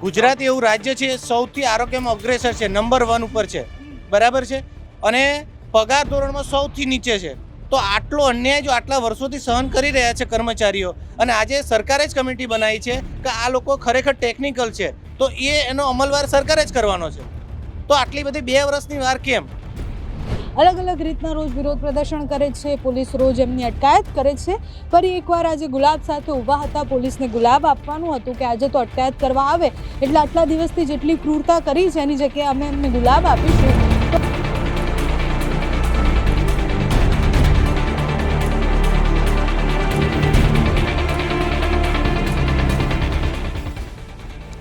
ગુજરાત એવું રાજ્ય છે, સૌથી આરોગ્યમાં અગ્રેસર છે નંબર વન ઉપર છે. બરાબર છે? અને પગાર ધોરણમાં સૌથી નીચે છે. તો આટલો અન્યાય જો આટલા વર્ષોથી સહન કરી રહ્યા છે કર્મચારીઓ, અને આજે સરકારે જ કમિટી બનાવી છે કે આ લોકો ખરેખર ટેકનિકલ છે, તો એ એનો અમલવાર સરકારે જ કરવાનો છે. તો આટલી બધી બે વર્ષની વાર કેમ? અલગ અલગ રીતના રોજ વિરોધ પ્રદર્શન કરે છે. પોલીસ રોજ એમની અટકાયત કરે છે. ફરી એકવાર આજે ગુલાબ સાથે ઊભા હતા. પોલીસને ગુલાબ આપવાનું હતું કે આજે તો અટકાયત કરવા આવે. એટલે આટલા દિવસથી જેટલી ક્રૂરતા કરી છે એની જગ્યાએ અમે એમને ગુલાબ આપીશું.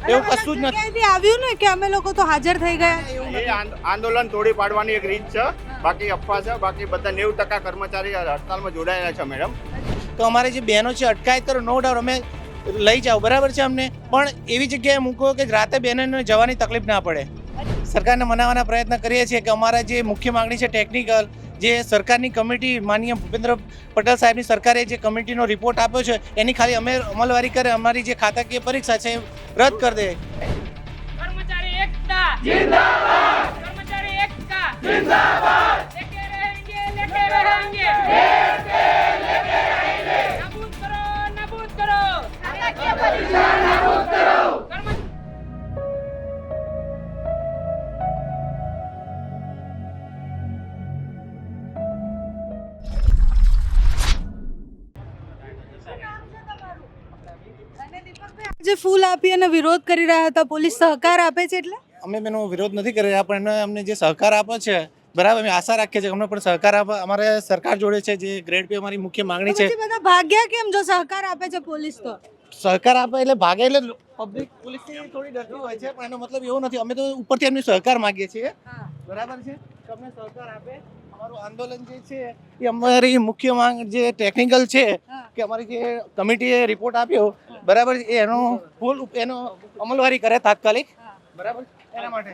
એવું કશું જ નથી. આવ્યું ને કે અમે લોકો તો હાજર થઈ ગયા? આંદોલન તોડી પાડવાની એક રીત છે. બાકી અફવા છે બાકી બધા નેવું ટકા કર્મચારી હડતાલમાં જોડાયેલા છે મેડમ. તો અમારે જે બહેનો છે અટકાયત કરો નો ડાઉટ અમે લઈ જાઓ બરાબર છે અમને? પણ એવી જગ્યાએ મૂકો કે રાતે બહેનોને જવાની તકલીફ ના પડે. સરકારને મનાવવાના પ્રયત્ન કરીએ છીએ કે અમારા જે મુખ્ય માગણી છે ટેકનિકલ જે સરકારની કમિટી માનીય ભૂપેન્દ્ર પટેલ સાહેબની સરકારે જે કમિટીનો રિપોર્ટ આપ્યો છે એની ખાલી અમે અમલવારી કરે અમારી જે ખાતાકીય પરીક્ષા છે રદ કરી દે. કર્મચારી એકતા. जिंदाबाद लेके रहेंगे लेके रहेंगे नाबूद करो नाबूद करो नाबूद करो कर्म જે ફૂલ આપી અને વિરોધ કરી રહ્યા હતા પોલીસ સહકાર આપે છે એટલે અમે એનો વિરોધ નથી કરી રહ્યા પણ એને અમને જે સહકાર આપે છે બરાબર અમે આશા રાખીએ છીએ અમને પણ સહકાર આપે. અમારે સરકાર જોડે છે જે ગ્રેડ પે અમારી મુખ્ય માંગણી છે. બધા ભાગ્યા કેમ જો સહકાર આપે છે પોલીસ તો? સહકાર આપે એટલે ભાગે એટલે પબ્લિક પોલીસથી થોડી ડરતી હોય છે પણ એનો મતલબ એવો નથી. અમે તો ઉપરથી એમની સહકાર માંગીએ છીએ. બરાબર છે? તમને અમને સહકાર આપે. અમારું આંદોલન જે છે એ અમારી મુખ્ય માંગ જે ટેકનિકલ છે કે અમારી જે કમિટીએ રિપોર્ટ આપ્યો બરાબર એ એનો ફૂલ એનો અમલવારી કરે તાત્કાલિક. બરાબર એના માટે.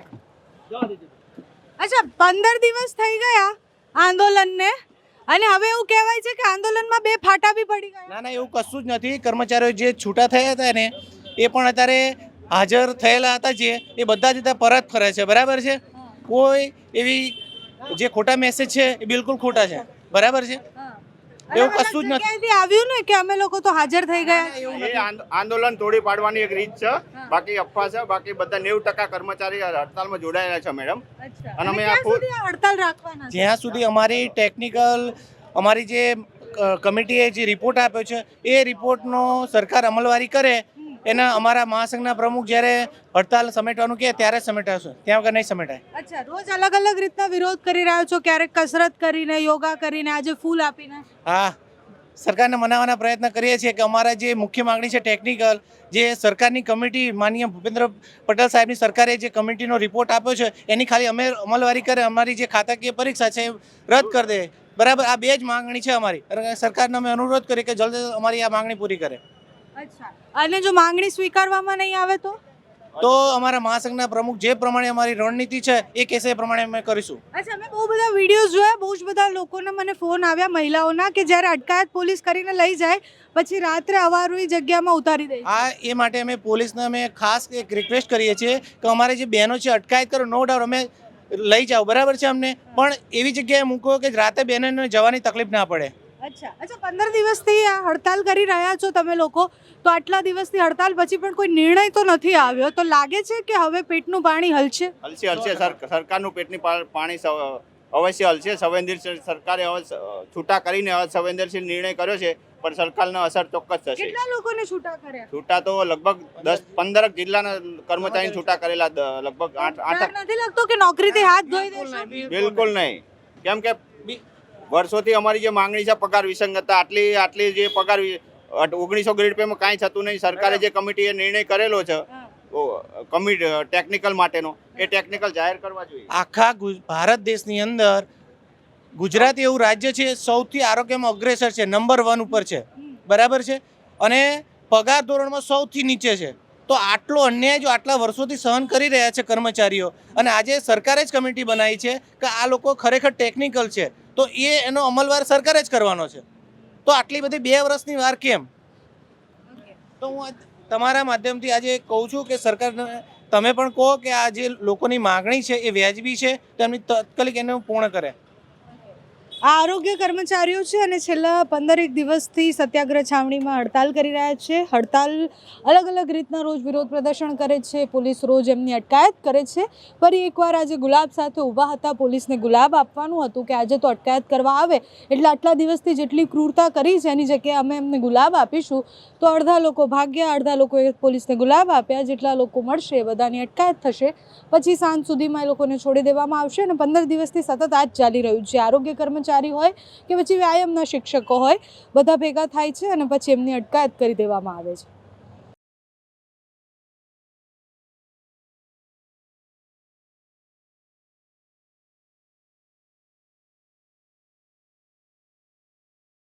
અચ્છા પંદર દિવસ થઈ ગયા આંદોલનને અને હવે એવું કહેવાય છે કે આંદોલનમાં બે ફાટા બી પડી ગયા. ના ના એવું કશું જ નથી. કર્મચારીઓ જે છૂટા થયા હતા ને એ પણ અત્યારે હાજર થયેલા હતા જે એ બધા જ ત્યાં પરત ફરે છે. બરાબર છે? કોઈ એવી જે ખોટા મેસેજ છે એ બિલકુલ ખોટા છે. બરાબર છે? એવું કશું જ નથી. આવ્યું ને કે અમે લોકો તો હાજર થઈ ગયા? એ આંદોલન તોડી પાડવાની એક રીત છે. બાકી અફવા છે. બાકી બધા નેવું ટકા કર્મચારી હડતાલમાં જોડાયેલા છે મેડમ. અને અને અમે હડતાલ રાખવાના જ્યાં સુધી અમારી ટેકનિકલ અમારી જે કમિટીએ જે રિપોર્ટ આપ્યો છે એ રિપોર્ટનો સરકાર અમલવારી કરે એના અમારા મહાસંઘના પ્રમુખ જ્યારે હડતાલ સમેટવાનું કહે ત્યારે સમેટાશું. ત્યાં વગર નહીં સમેટાય. અચ્છા રોજ અલગ અલગ રીતના વિરોધ કરી રહ્યો છો? ક્યારેક કસરત કરીને યોગા કરીને આજે ફૂલ આપીને? હા સરકારને મનાવવાના પ્રયત્ન કરીએ છીએ કે અમારા જે મુખ્ય માંગણી છે ટેકનિકલ જે સરકારની કમિટી માનીય ભૂપેન્દ્ર પટેલ સાહેબની સરકારે જે કમિટીનો રિપોર્ટ આપ્યો છે એની ખાલી અમે અમલવારી કરે અમારી જે ખાતાકીય પરીક્ષા છે એ રદ કરી દે. બરાબર આ બે જ માગણી છે અમારી. સરકારને અમે અનુરોધ કરીએ કે જલ્દી અમારી આ માંગણી પૂરી કરે. અને જો માંગણી સ્વીકારવામાં નહીં આવે તો? તો અમારા મહાસંઘના પ્રમુખ જે પ્રમાણે અમારી રણનીતિ છે એ કેસે એ પ્રમાણે અમે કરીશું. અચ્છા મેં બહુ બધા વિડીયોઝ જોયા બહુ જ બધા લોકોના મને ફોન આવ્યા મહિલાઓના કે જ્યારે અટકાયત પોલીસ કરીને લઈ જાય પછી રાત્રે અવારોની જગ્યામાં ઉતારી દે. હા એ માટે અમે પોલીસને અમે ખાસ એક રિક્વેસ્ટ કરીએ છીએ કે અમારે જે બહેનો છે અટકાયત કરો નો ડાઉટ અમે લઈ જાઓ. બરાબર છે અમને? પણ એવી જગ્યાએ મૂકો કે રાતે બહેનોને જવાની તકલીફ ના પડે. અચ્છા અચ્છા પંદર દિવસથી આ હડતાલ કરી રહ્યા છો તમે લોકો. તો આટલા દિવસની હડતાલ પછી પણ કોઈ નિર્ણય તો નથી આવ્યો. તો લાગે છે કે હવે પેટનું પાણી હલશે? હલશે હલશે. સરકારનું પેટની પાણી અવશ્ય હલશે. સંવેદનશીલ સરકારે હવે છૂટા કરીને હવે સંવેદનશીલ નિર્ણય કર્યો છે પણ સરકારને અસર ચોક્કસ થશે. કેટલા લોકોને છૂટા કર્યા? છૂટા તો લગભગ દસ પંદર જિલ્લાના કર્મચારી છૂટા કરેલા લગભગ આઠ આઠ નથી લાગતો કે નોકરીથી હાથ ધોઈ દેશે. બિલકુલ નહીં. કેમ કે વર્ષોથી અમારી જે માંગણી છે પગાર વિસંગતતા આટલી આટલી જે પગાર ઓગણીસો ગ્રેડ પેમાં કાંઈ થતું નહીં. સરકારે જે કમિટીએ નિર્ણય કરેલો છે કમિટી ટેકનિકલ માટેનો એ ટેકનિકલ જાહેર કરવા જોઈએ. આખા ભારત દેશની અંદર ગુજરાત એવું રાજ્ય છે સૌથી આરોગ્યમાં અગ્રેસર છે નંબર વન ઉપર છે. બરાબર છે? અને પગાર ધોરણમાં સૌથી નીચે છે. તો આટલો અન્યાય જો આટલા વર્ષોથી સહન કરી રહ્યા છે કર્મચારીઓ અને આજે સરકારે જ કમિટી બનાવી છે કે આ લોકો ખરેખર ટેકનિકલ છે. તો એ એનો અમલવાર સરકારે જ કરવાનો છે. તો આટલી બધી બે વર્ષની વાર કેમ? તો હું તમારા માધ્યમથી આજે કહું છું કે સરકાર તમે પણ કહો કે આ જે લોકોની માગણી છે એ વ્યાજબી છે, તો એમની તાત્કાલિક એને પૂર્ણ કરે. આ આરોગ્ય કર્મચારીઓ છે અને છેલ્લા પંદરેક દિવસથી સત્યાગ્રહ છાવણીમાં હડતાલ કરી રહ્યા છે. હડતાલ અલગ અલગ રીતના રોજ વિરોધ પ્રદર્શન કરે છે. પોલીસ રોજ એમની અટકાયત કરે છે. ફરી એકવાર આજે ગુલાબ સાથે ઊભા હતા. પોલીસને ગુલાબ આપવાનું હતું કે આજે તો અટકાયત કરવા આવે. એટલે આટલા દિવસથી જેટલી ક્રૂરતા કરી છે, એની જગ્યાએ અમે એમને ગુલાબ આપીશું. તો અડધા લોકો ભાગ્યા, અડધા લોકોએ પોલીસને ગુલાબ આપ્યા. જેટલા લોકો મળશે બધાની અટકાયત થશે. પછી સાંજ સુધીમાં એ લોકોને છોડી દેવામાં આવશે અને પંદર દિવસથી સતત આ જ ચાલી રહ્યું છે. આરોગ્ય કર્મચારી હોય કે પછી વ્યાયામના શિક્ષકો હોય, બધા ભેગા થાય છે અને પછી એમની અટકાયત કરી દેવામાં આવે છે.